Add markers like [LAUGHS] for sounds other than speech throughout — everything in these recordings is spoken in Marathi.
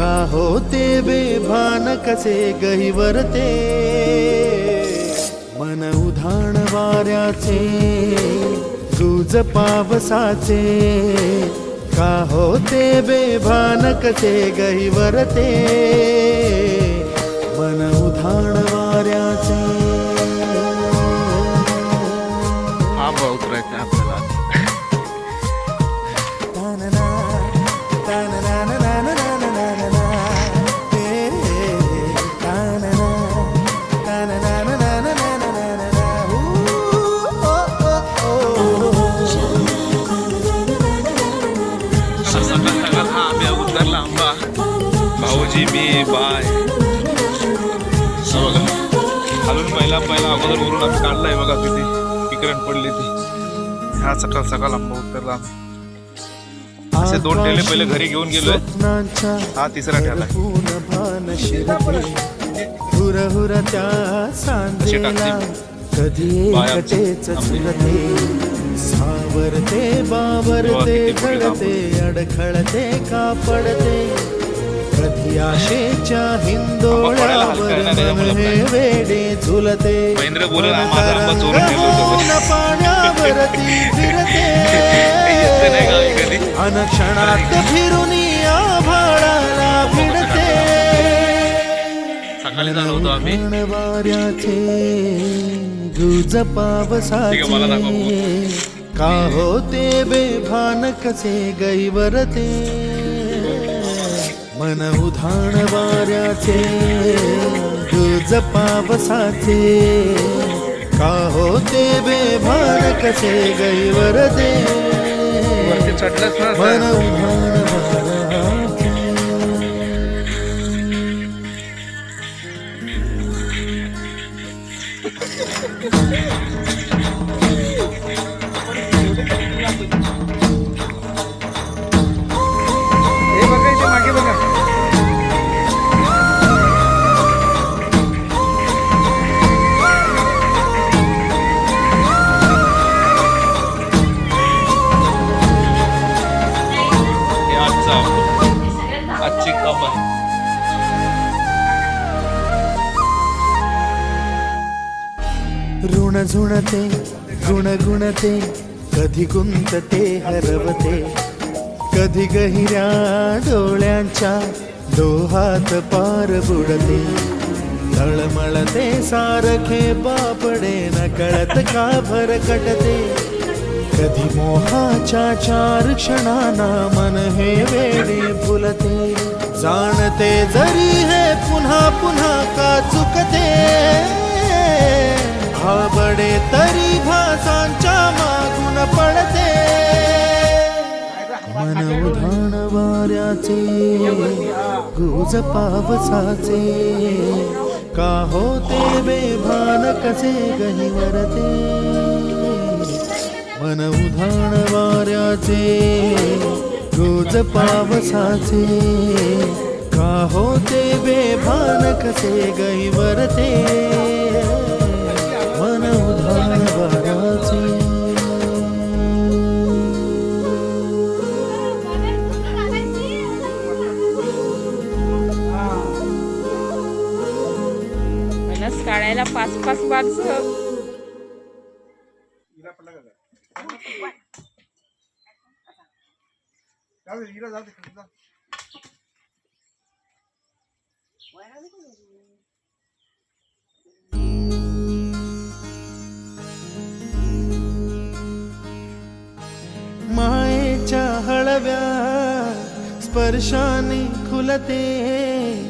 का होते बेभान कसे गहिवरते? मन उधाण वाऱ्याचे गुज पावसाचे का होते बेभान कसे गहिवरते? मन उधाण वाऱ्याचे. हा आंबा बाय. हा बघा. खालून पहिला पहिला अगोदर वरून आम्ही काढलाय बघा किती विकरण पडली ती. हा सकाळ सकाळ आंबा उतरला. आम्ही असे दोन ठेले पहिले घरी घेऊन गेलोय. हा तिसरा ठेला आहे. बाय सावरते बावरते घडते अडखळते कापडते. ना, हिंदोळ्यावर हे वेडे झुलते. पाण्यावरती फिरते. [LAUGHS] अनक्षणात फिरून भिडते. झालो होतो आम्ही. वाऱ्याचे गुज पावसाचे का होते बेभान कसे गैवरते? मन उधाण वाऱ्याचे गुज पावसाचे का होते बेभान कसे चढलाच ना मन. उधाण वाऱ्याचे. ऋण गुणगुणते कधी गुंतते हरवते. कधी गहिऱ्या डोळ्यांच्या डोहात पार बुडते. तळमळते सारखे बापडे न कळत का भरकटते कधी मोहाच्या चार क्षणाना मन हे वेडे फुलते. जाणते जरी हे पुन्हा पुन्हा का चुकते. भाबडे तरी भासांच्या मागून पडते. मन उधाण वाऱ्याचे गुज पावसाचे. का होते बेभान कसे गहिवरते मन उधाण वाऱ्याचे गुज पावसाचे. का होते बेभान कसे गहिवरते काढायला पाच मायेच्या हळव्या स्पर्शाने खुलते.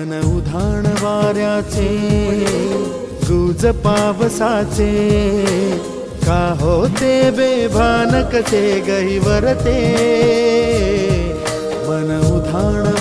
मन उधाण वाऱ्याचे गुज पावसाचे का होते बेभानकचे गहिवरते? मन उधाण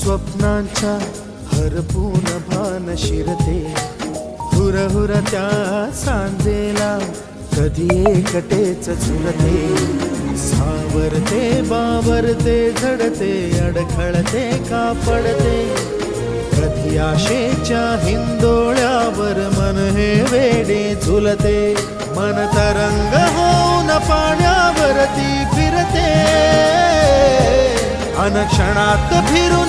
स्वप्नांच्या हरपून भान शिरते. हुरहुर त्या सांजेला कधी एकटेच झुलते. सावरते बावरते झडते अडखळते का पडते कधी आशेच्या हिंदोळ्यावर मन हे वेडे झुलते. मन तरंग होऊन पाण्यावरती फिरते. अनक्षणात फिरून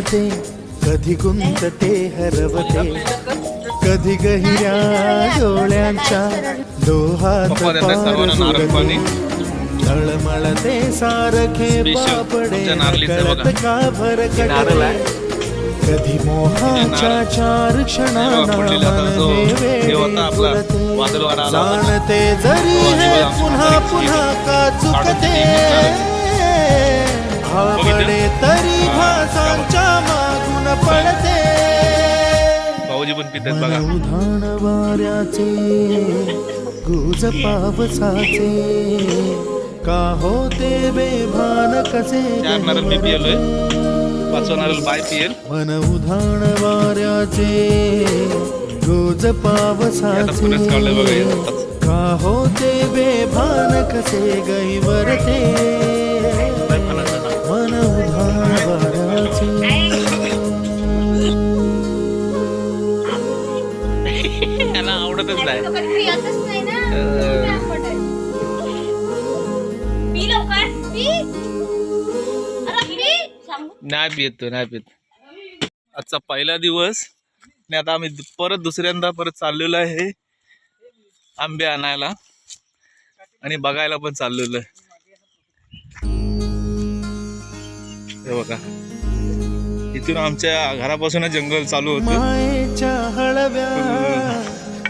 गुणते कधी गुंतते हरवते कधी गहिऱ्या डोळ्यांच्या पाणी तळमळते सारखे बापडे. कळत का भर आहे. कधी मोहाच्या. चार क्षणांना होता. जाणते जरी हे पुन्हा पुन्हा का चुकते भासांच्या मागून पडते भाऊजी पण पितात मन बघा उधाण वाऱ्याचे गुज पावसाचे का होते बेभान कसे चार नारळ मी पियलोय. पाचवा नारळ बाय पियेल. मन उधाण वाऱ्याचे गुज आता पुरेच काढलंय बघा हे पावसाचे आताच. का होते बेभान कसे गैवरते? मन उधाण वाऱ्याचे. आवडतच नाही. नाही ना. किती आंबट आहे. पी लवकर, पी. अरे पी. सांगू. नाही पित तो नाही पित आजचा पहिला दिवस. आणि आता आम्ही परत दुसऱ्यांदा परत चाललेलो आहे. आंबे आणायला. आणि बघायला पण चाललेलो आहे. हे बघा. इथून आमच्या घरापासूनच जंगल चालू होतं.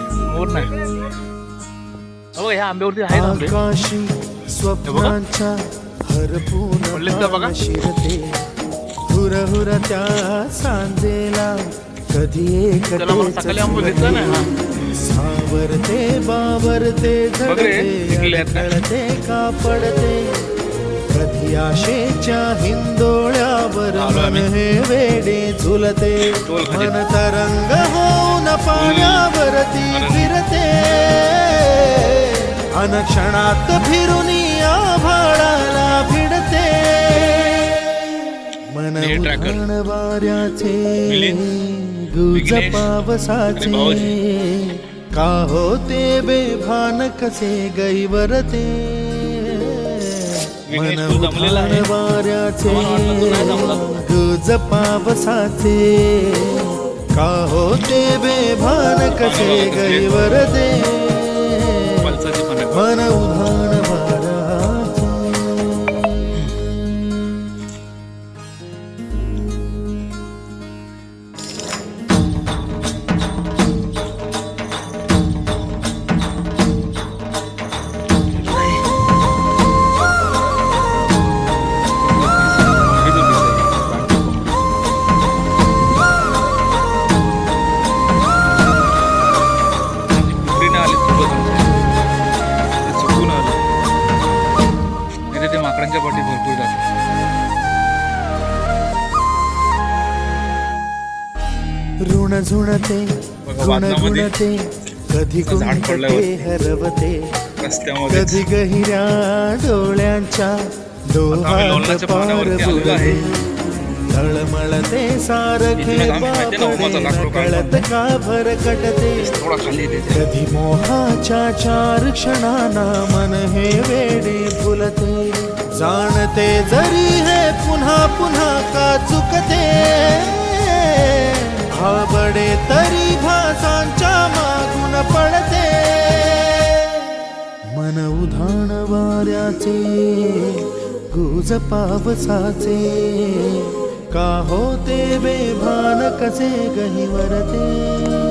मोर नाही अहो ह्या आंब्यावरती आहे आंबे स्वप्नांच्या? हरपून शिरते हुर हुर त्या सांजेला कधी हा. सावरते बावरते झडते आहेत का? पडते कधी आशेच्या हिंदोळ्यावर मन. हे वेडे झुलते. मन तरंग होऊन पाण्यावरती. फिरते अनक्षणात फिरून आभाळाला भिडते मन. उधाण वाऱ्याचे गुज पावसाचे. का होते बेभान कसे गैवरते मन. उधाण वाऱ्याचे. गुज पावसाचे का होते बेभान कसे पाण्याला दे? ऋण झुणते ऋण गुणते कधी पडल्यावरती. हरवते कधी गहिऱ्या डोळ्यांच्या डोहात पार. बुडते तळमळते सारखे कळत का भरकटते. कधी मोहाच्या चार क्षणाना मन हे वेडे फुलते जाणते जरी हे पुन्हा पुन्हा का चुकते आवडे तरी भासांच्या मागून पडते मन उधाण वाऱ्याचे गुज पावसाचे का होते बेभान कसे गहिवरते?